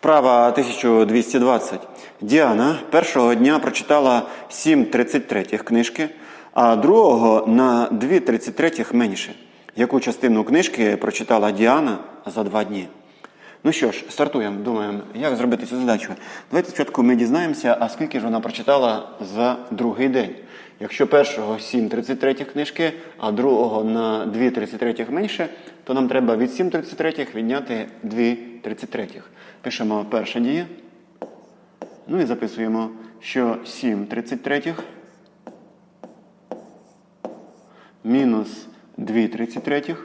Вправа 1220. Діана першого дня прочитала 7.33 книжки, а другого на 2.33 менше. Яку частину книжки прочитала Діана за два дні? Ну що ж, стартуємо, думаємо, як зробити цю задачу. Давайте спочатку ми дізнаємося, а скільки ж вона прочитала за другий день. Якщо першого 7.33 книжки, а другого на 2.33 менше, то нам треба від 7.33 відняти 2.33. Пишемо перша дія. Ну і записуємо, що 7.33 мінус 2.33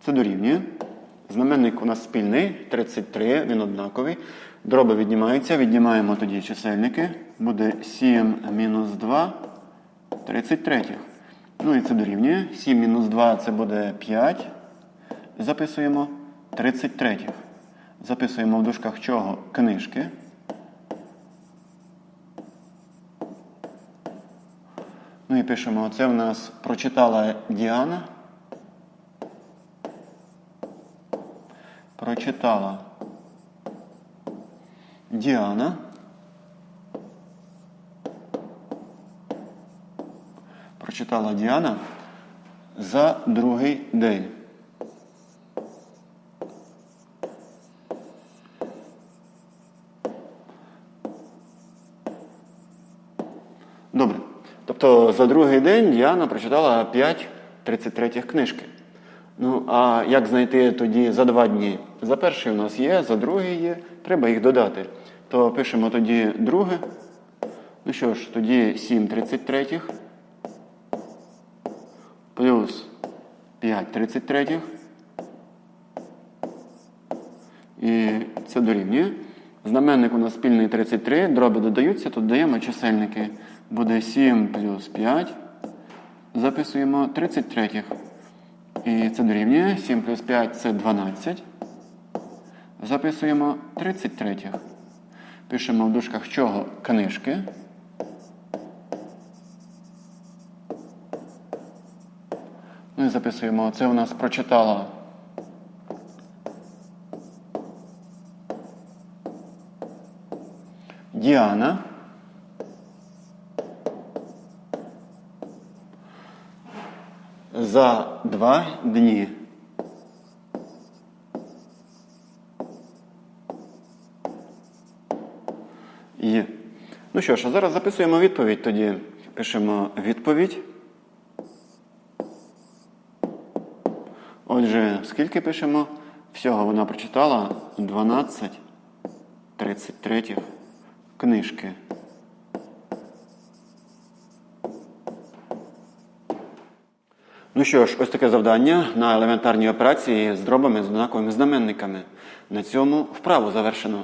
це дорівнює. Знаменник у нас спільний, 33, він однаковий. Дроби віднімаються, віднімаємо тоді чисельники. Буде 7 мінус 2, 33. Ну і це дорівнює. 7 мінус 2 це буде 5. Записуємо 33. Записуємо в дужках чого? Книжки. Ну і пишемо, це в нас прочитала Діана. Прочитала Діана. Прочитала Діана за другий день. Тобто за другий день Діана прочитала 5 33 книжки. Ну, а як знайти тоді за два дні? За перший у нас є, за другий є, треба їх додати. То пишемо тоді друге. Ну що ж, тоді 7 33 плюс 5 33. І це дорівнює. Знаменник у нас спільний 33, дроби додаються, тут даємо чисельники. Буде 7 плюс 5. Записуємо 33. І це дорівнює. 7 плюс 5 це 12. Записуємо 33. Пишемо в дужках чого книжки. Ну і записуємо. Це у нас прочитала. Діана. За два дні. Є. Ну що ж, а зараз записуємо відповідь. Тоді пишемо відповідь. Отже, скільки пишемо? Всього вона прочитала 12 33 книжки. Ну що ж, ось таке завдання на елементарній операції з дробами з однаковими знаменниками. На цьому вправу завершено.